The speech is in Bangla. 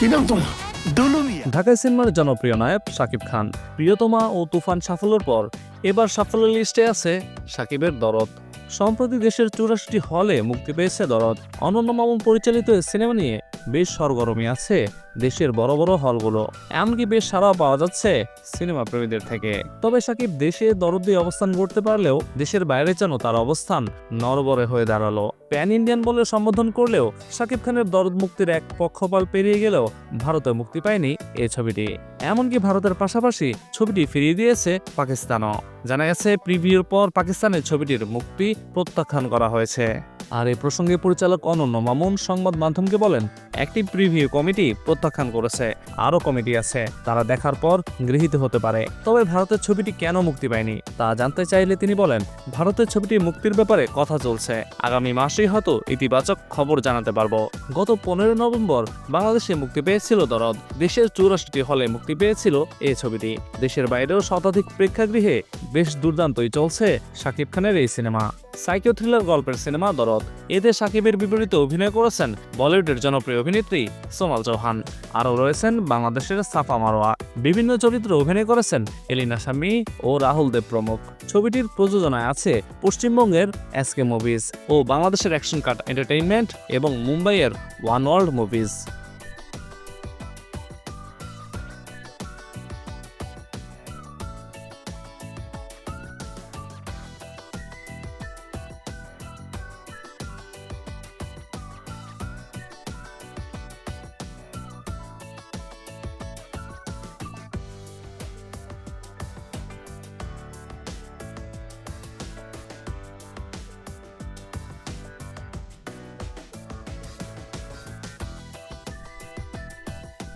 কি নাম তোমার? ঢাকায় সিনেমার জনপ্রিয় নায়ক সাকিব খান। প্রিয়তমা ও তুফান সাফল্যের পর এবার সাফল্যের লিস্টে আছে সাকিবের দরদ। সম্প্রতি দেশের চুরাশিটি হলে মুক্তি পেয়েছে দরদ। অনন্য মামুন পরিচালিত সিনেমা নিয়ে বেশ সরগরমি আছে দেশের বড় বড় হলগুলো। এমনকি বেশ সাড়াও পাওয়া যাচ্ছে সিনেমা প্রেমীদের থেকে। তবে সাকিব দেশে দরদ অবস্থান করতে পারলেও দেশের বাইরে যেন তার অবস্থান নরবরে হয়ে দাঁড়াল। প্যান ইন্ডিয়ান বলে সম্বোধন করলেও শাকিব খানের দরদ মুক্তির এক পক্ষপাল পেরিয়ে গেলেও ভারতে মুক্তি পায়নি এই ছবিটি। এমনকি ভারতের পাশাপাশি ছবিটি ফিরিয়ে দিয়েছে পাকিস্তানও। জানা গেছে, প্রিভিউর পর পাকিস্তানের ছবিটির মুক্তি প্রত্যাখ্যান করা হয়েছে। আর এই প্রসঙ্গে পরিচালক অনন্য মামুন সংবাদ মাধ্যমকে বলেন, একটি প্রিভিউ কমিটি প্রত্যাখ্যান করেছে। আরও কমিটি আছে, তারা দেখার পর গৃহীত হতে পারে। তবে ভারতের ছবিটি কেন মুক্তি পায়নি, তা জানতে চাইলে তিনি বলেন, ভারতের ছবিটি মুক্তির ব্যাপারে কথা চলছে। আগামী মাসেই হয়তো ইতিবাচক খবর জানাতে পারব। গত পনেরো নভেম্বর বাংলাদেশে মুক্তি পেয়েছিল দরদ। দেশের চৌরাশিটি হলে মুক্তি পেয়েছিল এই ছবিটি। দেশের বাইরেও শতাধিক প্রেক্ষাগৃহে বেশ দুর্দান্তই চলছে শাকিব খানের এই সিনেমা। সাইকো থ্রিলার গল্পের সিনেমা দরদ। এতে সাকিবের বিপরীতে অভিনয় করেছেন বলিউডের জনপ্রিয় অভিনেত্রী সোমাল চৌহান। আরও রয়েছেন বাংলাদেশের সাফা মারোয়া। বিভিন্ন চরিত্রে অভিনয় করেছেন এলিনা স্বামী ও রাহুল দেব প্রমুখ। ছবিটির প্রযোজনায় আছে পশ্চিমবঙ্গের এসকে মুভিজ ও বাংলাদেশের অ্যাকশন কাট এন্টারটেইনমেন্ট এবং মুম্বাইয়ের ওয়ান ওয়ার্ল্ড মুভিজ।